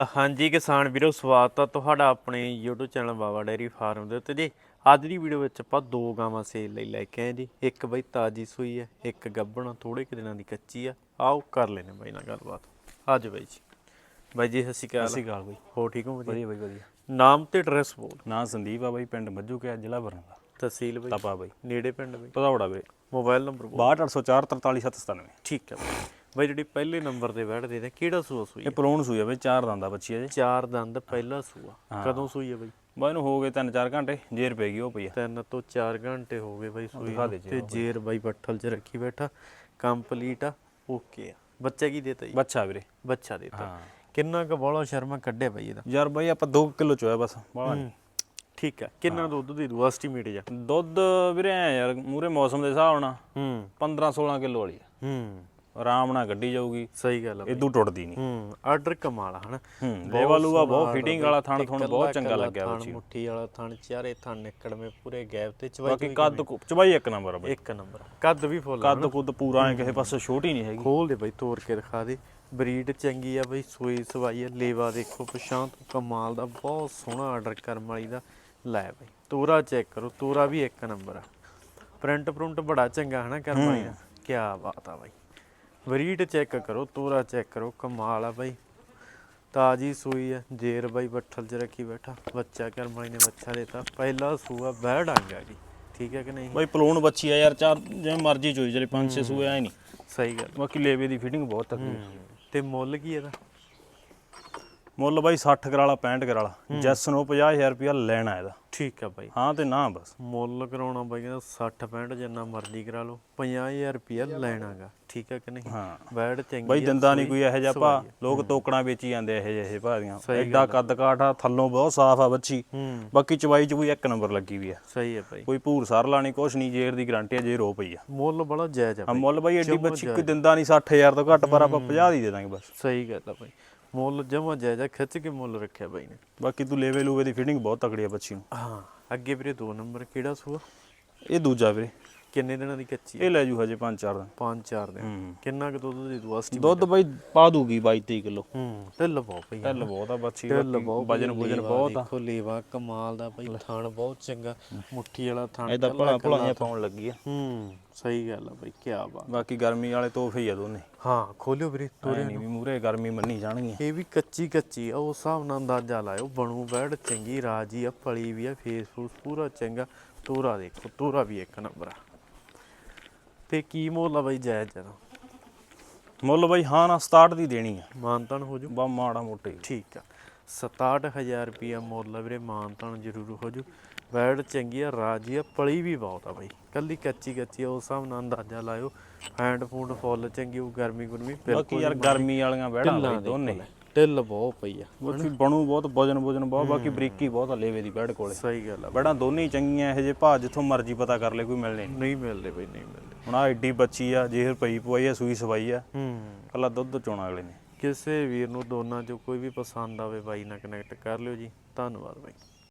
ਹਾਂਜੀ ਕਿਸਾਨ ਵੀਰੋ ਸਵਾਗਤ ਆ ਤੁਹਾਡਾ ਆਪਣੇ YouTube channel Baba dairy farm ਦੇ ਉੱਤੇ ਜੀ। ਅੱਜ ਦੀ ਵੀਡੀਓ ਵਿੱਚ ਆਪਾਂ ਦੋ ਗਾਵਾਂ ਸੇਲ ਲਈ ਲੈ ਕੇ ਆਏ ਜੀ। ਇੱਕ ਬਈ ਤਾਜੀ ਸੂਈ ਹੈ ਇੱਕ ਗੱਭਣ ਥੋੜੇ ਕੁ ਦਿਨਾਂ ਦੀ ਕੱਚੀ ਆ। ਆਓ ਕਰ ਲੈਨੇ ਬਾਈ ਨਾਲ ਗੱਲਬਾਤ। ਅੱਜ ਬਾਈ ਜੀ। ਬਾਈ ਜੀ ਸਤਿ ਸ਼੍ਰੀ ਅਕਾਲ। ਸਤਿ ਸ਼੍ਰੀ ਅਕਾਲ ਬਾਈ। ਹੋ ਠੀਕ ਹੋ ਵਧੀਆ? ਬਾਈ ਵਧੀਆ। ਨਾਮ ਤੇ ਐਡਰੈਸ ਬੋਲ। ਨਾਂ ਸੰਦੀਪ ਆ ਬਾਈ ਪਿੰਡ ਮੱਜੂ ਕਿਆ ਜ਼ਿਲ੍ਹਾ ਬਰਨਾਲਾ ਤਹਿਸੀਲ ਬਾਈ। ਤਪਾ ਬਾਈ। ਨੇੜੇ ਪਿੰਡ ਬਾਈ। ਪਧੌੜਾ ਵੀਰੇ। ਮੋਬਾਈਲ ਨੰਬਰ ਬੋਲ। 62804 43797 ਠੀਕ ਹੈ ਬਾਈ। ਬਾਈ ਜਿਹੜੀ ਪਹਿਲੇ ਨੰਬਰ ਤੇ ਬੈਠਦੇ ਨੇ ਕਿਹੜਾ ਸੂਆ ਸੂਈ ਇਹ ਪਲੋਣ ਸੂਈ ਆ ਬਾਈ ਚਾਰ ਦੰਦਾ ਬੱਚੀ ਆ ਜੀ ਚਾਰ ਦੰਦ ਪਹਿਲਾ ਸੂਆ। ਕਦੋਂ ਸੂਈ ਹੈ ਬਾਈ? ਬਾਈ ਨੂੰ ਹੋ ਗਏ 3-4 ਘੰਟੇ ਜੇਰ ਪੈ ਗਈ ਉਹ ਪਈ ਆ। ਤਿੰਨ ਤੋਂ 4 ਘੰਟੇ ਹੋ ਗਏ ਬਾਈ ਸੂਈ ਦਿਖਾ ਨੂੰ ਦੇ ਤੇ ਜੇਰ ਬਾਈ ਬੱਠਲ 'ਚ ਰੱਖੀ ਬੈਠਾ ਕੰਪਲੀਟ ਆ ਓਕੇ ਆ। ਬੱਚਾ ਕੀ ਦੇਤਾ ਜੀ? ਬੱਚਾ ਵੀਰੇ। ਬੱਚਾ ਦੇਤਾ। ਹਾਂ। ਕਿੰਨਾ ਕੁ ਬੋਲਾ ਸ਼ਰਮਾ ਕੱਢਿਆ ਬਾਈ ਇਹਦਾ? ਯਾਰ ਬਾਈ ਆਪਾਂ 2 ਕਿਲੋ ਚੋਇਆ ਬਸ ਬਾਹਲਾ ਠੀਕ ਆ। ਕਿੰਨਾ ਦੁੱਧ ਦੀ ਦੂ ਐਸਟੀਮੇਟ ਜਾ ਦੁੱਧ ਵੀਰੇ ਐ ਯਾਰ ਮੂਰੇ ਮੌਸਮ ਦੇ ਹਿਸਾਬ ਨਾਲ ਹੂੰ। 15-16 ਕਿਲੋ ਵਾਲੀ ਆ। ਹੂੰ। ਆਰਾਮ ਨਾਲ ਗੱਡੀ ਜਾਊਗੀ। ਸਹੀ ਗੱਲ ਬਾਈ। ਇਦੋਂ ਟੁੱਟਦੀ ਨਹੀਂ। ਹੂੰ ਆਰਡਰ ਕਮਾਲ ਹਨਾ। ਹੂੰ ਲੇਵਾਲੂਆ ਬਹੁਤ ਫਿਟਿੰਗ ਵਾਲਾ ਥਣ ਥਣ ਬਹੁਤ ਚੰਗਾ ਲੱਗਿਆ ਬੱਚੀ। ਮੁੱਠੀ ਵਾਲਾ ਥਣ ਚਾਰੇ ਥਣ ਨਿਕੜਵੇਂ ਪੂਰੇ ਗੈਪ ਤੇ ਚਵਾਈ ਬਾਕੀ ਕੱਦ ਚਬਾਈ ਇੱਕ ਨੰਬਰ ਆ ਬਾਈ। ਇੱਕ ਨੰਬਰ। ਕੱਦ ਵੀ ਫੁੱਲ ਕੱਦ ਕੁੱਦ ਪੂਰਾ ਐ ਕਿਸੇ ਪਾਸੇ ਛੋਟੀ ਨਹੀਂ ਹੈਗੀ। ਖੋਲ ਦੇ ਬਈ ਤੋੜ ਕੇ ਦਿਖਾ ਦੇ। ਬਰੀਡ ਚੰਗੀ ਆ ਬਈ ਸੂਈ ਸਵਾਈ ਆ। ਲੇਵਾ ਦੇਖੋ ਪਛਾਂ ਤੋਂ ਕਮਾਲ ਦਾ ਬਹੁਤ ਸੋਹਣਾ ਆਰਡਰ ਕਰਮ ਵਾਲੀ ਦਾ। ਲੈ ਬਈ ਤੋਰਾ ਚੈੱਕ ਕਰੋ ਤੋਰਾ ਵੀ ਇੱਕ ਨੰਬਰ ਆ। ਪ੍ਰਿੰਟ ਪ੍ਰਿੰਟ ਬੜਾ ਚੰਗਾ ਹਨਾ ਕਰਮ ਵਾਲੀ ਦਾ। ਕੀ ਬਾਤ ਆ ਬਈ। ਬਰੀਡ ਚੈੱਕ ਕਰੋ ਤੋਰਾ ਚੈੱਕ ਕਰੋ ਕਮਾਲ ਆ ਬਈ। ਤਾਜੀ ਸੂਈ ਆ ਜੇਰ ਬਈ ਬੱਠਲ 'ਚ ਰੱਖੀ ਬੈਠਾ। ਬੱਚਾ ਕਰਮ ਵਾਲੀ ਨੇ ਬੱਚਾ ਦੇਤਾ। ਪਹਿਲਾ ਸੂਆ ਬਹਿ ਡਾਂਗਾ ਜੀ। ਠੀਕ ਹੈ ਕਿ ਨਹੀਂ? ਬਾਈ ਪਲੋਣ ਬੱਚੀ ਆ ਯਾਰ ਚਾਰ ਜਿਵੇਂ ਮਰਜ਼ੀ ਚੋਈ ਜਿਹੜੇ ਪੰਜ ਛੇ ਸੂਏ ਐ ਨਹੀਂ। ਸਹੀ ਗੱਲ। ਬਾਕੀ ਲੇਵੇ ਦੀ ਫਿਟਿੰਗ ਬਹੁਤ ਤਕੜੀ। ਤੇ ਮੁੱਲ ਕੀ ਇਹਦਾ? ਮੁੱਲ ਬਾਈ 60 ਕਰਾਲਾ 65 ਕਰਾਲਾ। ਜੈਸ ਨੂੰ 50000 ਰੁਪਇਆ ਲੈਣਾ ਇਹਦਾ। ਠੀਕ ਆ ਬਾਈ। ਹਾਂ ਤੇ ਨਾ ਬਸ। ਮੁੱਲ ਕਰਾਉਣਾ ਬਾਈ ਕਹਿੰਦਾ 60 65 ਜਿੰਨਾ ਮਰਜ਼ੀ ਕਰਾ ਲਓ। 50000 ਰੁਪਇਆ ਲੈਣਾਗਾ। ਠੀਕ ਹੈ ਕਿ ਨਹੀਂ? ਹਾਂ। ਬੈਡ ਚੰਗੀ ਬਾਈ ਆ, ਦਿੰਦਾ ਨਹੀਂ ਕੋਈ ਇਹੋ ਜਿਹਾ ਭਾ। ਆ। ਲੋਕ ਤੋਕੜਾਂ ਵੇਚੀ ਜਾਂਦੇ ਇਹੋ ਜਿਹੇ ਸਹੀ ਐਡਾ ਕੱਦ ਕਾਠ ਆ ਥੱਲੋਂ ਬਹੁਤ ਸਾਫ਼ ਆ ਬੱਚੀ ਬਾਕੀ ਚਵਾਈ ਚ ਕੋਈ ਇੱਕ ਨੰਬਰ ਲੱਗੀ ਵੀ ਆ। ਸਹੀ ਹੈ ਬਾਈ। ਕੋਈ ਭੂਰ ਸਾਰ ਲਾਣੀ ਕੁਛ ਨਹੀਂ ਜੇਰ ਦੀ ਗਾਰੰਟੀ ਆ ਜੇ ਰੋ ਪਈ ਆ। ਮੁੱਲ ਬੜਾ ਜਾਇਜ਼ ਆ ਬਾਈ। ਮੁੱਲ ਬਾਈ ਐਡੀ ਬੱਚੀ ਕੋਈ ਦਿੰਦਾ ਨਹੀਂ 60000 ਤੋਂ ਘੱਟ ਪਰ ਆਪਾਂ 50 ਦੀ ਦੇ ਦਾਂਗੇ ਬਸ। ਸਹੀ ਗੱਲ ਆ ਬਾਈ। ਮੁੱਲ ਜਮਾ ਜਾਇਜ਼ ਖਿੱਚ ਕੇ ਮੁੱਲ ਰੱਖਿਆ ਬਾਈ ਨੇ। ਬਾਕੀ ਤੂੰ ਲੇਵੇ ਲੂਵੇ ਦੀ ਫਿਟਿੰਗ ਬਹੁਤ ਤਕੜੀ ਆ ਬੱਚੀ ਨੂੰ। ਹਾਂ ਅੱਗੇ ਵੀਰੇ ਦੋ ਨੰਬਰ ਕਿਹੜਾ ਸੂਆ? ਇਹ ਦੂਜਾ ਵੀਰੇ। ਕਿੰਨੇ ਦਿਨਾਂ ਦੀ ਕੱਚੀ ਇਹ ਲੈ ਜੂ ਹਜੇ 5-4 ਦਿਨ। ਪੰਜ ਚਾਰ ਦਿਨ। ਹੂੰ। ਕਿੰਨਾ ਕੁ ਦੁੱਧ ਦੀ ਦੁਆਸਟੀ ਦੁੱਧ ਬਾਈ ਪਾ ਦੂਗੀ 22 ਕਿਲੋ। ਹੂੰ ਢਿੱਲ ਬਹੁਤ ਪਈ। ਢਿੱਲ ਬਹੁਤ ਆ ਬੱਚੀ ਢਿੱਲ ਬਾਕੀ ਬਹੁਤ ਵਜਨ ਵਜਨ ਬਹੁਤ ਆ। ਦੇਖੋ ਲੇਵਾ ਕਮਾਲ ਦਾ ਬਾਈ ਥਣ ਬਹੁਤ ਚੰਗਾ ਮੁੱਠੀ ਵਾਲਾ ਥਣ ਇਹਦਾ ਭਲਾ ਭਲਾਈਆਂ ਪਾਉਣ ਲੱਗੀ ਆ। ਹੂੰ ਸਹੀ ਗੱਲ ਆ ਬਾਈ ਕੀ ਬਾਤ। ਬਾਕੀ ਗਰਮੀ ਵਾਲੇ ਤੋਹਫੇ ਹੀ ਆ ਦੋਨੇ। ਹਾਂ ਖੋਲਿਓ ਵੀਰੇ ਤੋਰੇ ਨਹੀਂ ਵੀ ਮੂਰੇ ਗਰਮੀ ਮੰਨੀ ਜਾਣਗੀਆਂ। ਇਹ ਵੀ ਕੱਚੀ ਕੱਚੀ ਆ ਉਸ ਹਿਸਾਬ ਨਾਲ ਅੰਦਾਜ਼ਾ ਲਾਇਓ। ਬਣੂ ਬੈੜ ਚੰਗੀ ਰਾਜੀ ਆ ਪਲੀ ਵੀ ਆ ਫੇਸ ਫੂਸ ਪੂਰਾ ਚੰਗਾ। ਤੋਰਾ ਦੇਖੋ ਤੋਰਾ ਵੀ ਇੱਕ ਨੰਬਰ ਆ। ਤੇ ਕੀ ਮੁੱਲ ਆ ਬਾਈ ਜਾਇਜ਼ ਜਰਾ ਮੁੱਲ ਬਾਈ ਹਾਂ ਨਾ 67 ਦੀ ਦੇਣੀ ਆ। ਮਾਨਤਨ ਹੋ ਜੂ। ਬਾ ਮਾੜਾ ਮੋਟੇ। ਠੀਕ ਆ। 67000 ਰੁਪਿਆ ਮੁੱਲ ਆ ਵੀਰੇ ਮਾਨਤਨ ਜ਼ਰੂਰ ਹੋ ਜੂ। ਬੈੜ ਚੰਗੀ ਆ ਰਾਜੀ ਆ ਪਲੀ ਵੀ ਬਹੁਤ ਆ ਬਾਈ। ਕੱਲੀ ਕੱਚੀ ਕੱਚੀ ਆ ਉਸ ਹਿਸਾਬ ਨਾਲ ਅੰਦਾਜ਼ਾ ਲਾਇਓ। ਹੈਂਡ ਫੂਡ ਫੁੱਲ ਚੰਗੀ ਉਹ ਗਰਮੀ ਗੁਰਮੀ ਬਾਕੀ ਯਾਰ ਗਰਮੀ ਵਾਲੀਆਂ ਢਿੱਲਾਂ ਬਾਈ ਦੋਨੇ ਦੇਖੋ ਲੈ, ਢਿੱਲ ਬਹੁਤ ਪਈ ਆ। ਬਾਕੀ ਬਣੂ ਬਹੁਤ ਵਜਨ ਵਜਨ ਬਹੁਤ ਬਾਕੀ ਬਰੀਕੀ ਬਹੁਤ ਆ ਲੇਵੇ ਦੀ ਬੈੜ ਕੋਲੇ। ਸਹੀ ਗੱਲ ਆ। ਬੜਾ ਦੋਨੇ ਚੰਗੀਆਂ ਇਹੋ ਜਿਹੇ ਭਾ ਜਿੱਥੋਂ ਮਰਜ਼ੀ ਪਤਾ ਕਰ ਲੈ ਕੋਈ ਮਿਲਣੇ ਨਹੀਂ ਮਿਲਦੇ ਬਈ ਨਹੀਂ ਮਿਲਦੇ। ਹੁਣ ਆ ਏਡੀ ਬੱਚੀ ਆ ਜੇਹਰ ਪਈ ਪਵਾਈ ਆ ਸੂਈ ਸਵਾਈ ਆ। ਹੂੰ। ਕੱਲਾ ਦੁੱਧ ਚੋਣਾ ਅਗਲੇ ਨੇ। ਕਿਸੇ ਵੀਰ ਨੂੰ ਦੋਨਾਂ ਚੋਂ ਕੋਈ ਵੀ ਪਸੰਦ ਆਵੇ ਬਾਈ ਨਾਲ ਕਨੈਕਟ ਕਰ ਲਿਓ ਜੀ। ਧੰਨਵਾਦ ਬਾਈ।